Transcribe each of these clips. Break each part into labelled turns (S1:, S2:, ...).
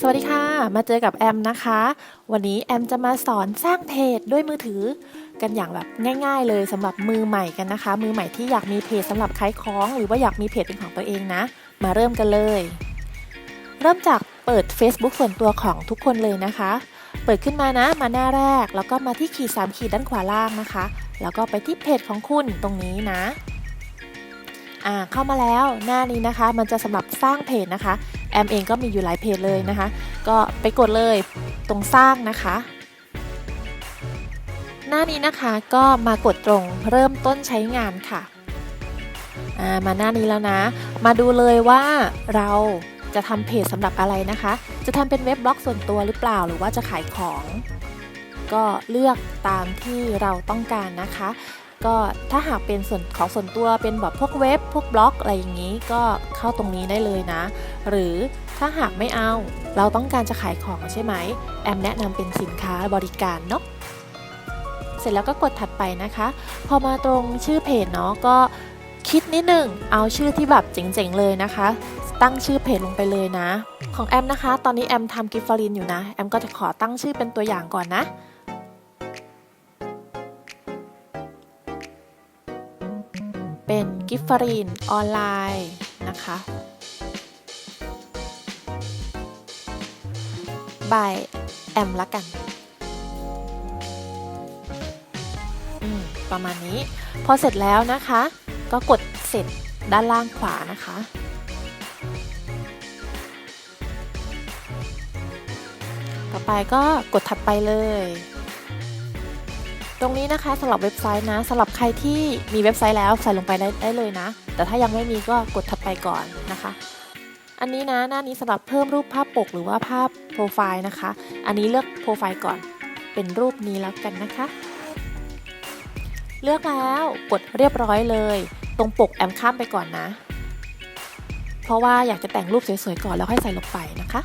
S1: สวัสดีค่ะ มาเจอกับแอมนะคะ วันนี้แอมจะมาสอนสร้างเพจด้วยมือถือ กันอย่างแบบง่าย ๆ เลยสำหรับมือใหม่กันนะคะ มือใหม่ที่อยากมีเพจสำหรับขายของหรือว่าอยากมีเพจเป็นของตัวเองนะ มาเริ่มกันเลย เริ่มจากเปิด Facebook ส่วนตัวของทุกคนเลยนะคะ เปิดขึ้นมานะมาหน้าแรก แล้วก็มาที่ขีด3ขีดด้านขวาล่างนะคะ แล้วก็ไปที่เพจของคุณตรงนี้นะอ่าเข้ามาแล้วหน้านี้นะคะ มันจะสำหรับสร้างเพจนะคะ แอมเองก็มีอยู่หลายเพจเลยนะคะ ก็ไปกดเลยตรงสร้างนะคะ หน้านี้นะคะก็มากดตรงเริ่มต้นใช้งานค่ะอ่ามาหน้านี้แล้วนะ มาดูเลยว่าเราจะทำเพจสำหรับอะไรนะคะ จะทำเป็นเว็บบล็อกส่วนตัวหรือเปล่าหรือว่าจะขายของ ก็เลือกตามที่เราต้องการนะคะ ก็ถ้าหากเป็นส่วนของส่วนตัวเป็นแบบพวกเว็บ พวกบล็อกอะไรอย่างนี้ก็เข้าตรงนี้ได้เลยนะ หรือถ้าหากไม่เอาเราต้องการจะขายของใช่ไหมแอมแนะนำเป็นสินค้าบริการเนาะเสร็จแล้วก็กดถัดไปนะคะ พอมาตรงชื่อเพจเนาะก็คิดนิดนึงเอาชื่อที่แบบเจ๋งๆเลยนะคะ ตั้งชื่อเพจลงไปเลยนะ ของแอมนะคะ ตอนนี้แอมทำกิฟฟารินอยู่นะ แอมก็จะขอตั้งชื่อเป็นตัวอย่างก่อนนะ เป็นกิฟฟารีนออนไลน์นะคะ บายแอมละกันอืมประมาณนี้ พอเสร็จแล้วนะคะ ก็กดเสร็จด้านล่างขวานะคะ ต่อไปก็กดถัดไปเลย ตรงนี้นะคะสำหรับเว็บไซต์นะสำหรับใครที่มีเว็บไซต์แล้วใส่ลงไปได้ได้เลยนะ แต่ถ้ายังไม่มีก็กดถัดไปก่อนนะคะ อันนี้นะหน้านี้สำหรับเพิ่มรูปภาพปกหรือว่าภาพโปรไฟล์นะคะ อันนี้เลือกโปรไฟล์ก่อน เป็นรูปนี้แล้วกันนะคะ เลือกแล้วกดเรียบร้อยเลย ตรงปกแอมข้ามไปก่อนนะ เพราะว่าอยากจะแต่งรูปสวยๆก่อนแล้วค่อยใส่ลงไปนะคะ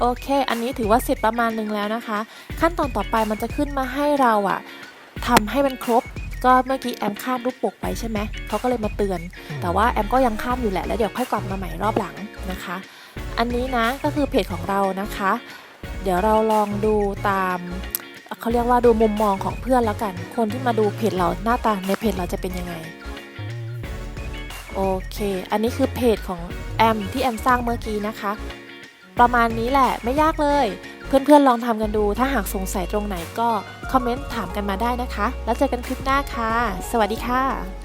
S1: โอเค อันนี้ถือว่าเสร็จประมาณหนึงแล้วนะคะ ขั้นตอนต่อไปมันจะขึ้นมาให้เราอะทำให้มันครบ ก็เมื่อกี้แอมข้ามรูปปกไปใช่ไหม เขาก็เลยมาเตือน แต่ว่าแอมก็ยังข้ามอยู่แหละ แล้วเดี๋ยวค่อยกลับมาใหม่รอบหลังนะคะ อันนี้นะก็คือเพจของเรานะคะ เดี๋ยวเราลองดูตามเขาเรียกว่าดูมุมมองของเพื่อนแล้วกัน คนที่มาดูเพจเราหน้าตาในเพจเราจะเป็นยังไง โอเค อันนี้คือเพจของแอมที่แอมสร้างเมื่อกี้นะคะ ประมาณนี้แหละไม่ยากเลย เพื่อนๆลองทำกันดู ถ้าหากสงสัยตรงไหนก็คอมเมนต์ถามกันมาได้นะคะ แล้วเจอกันคลิปหน้าค่ะ สวัสดีค่ะ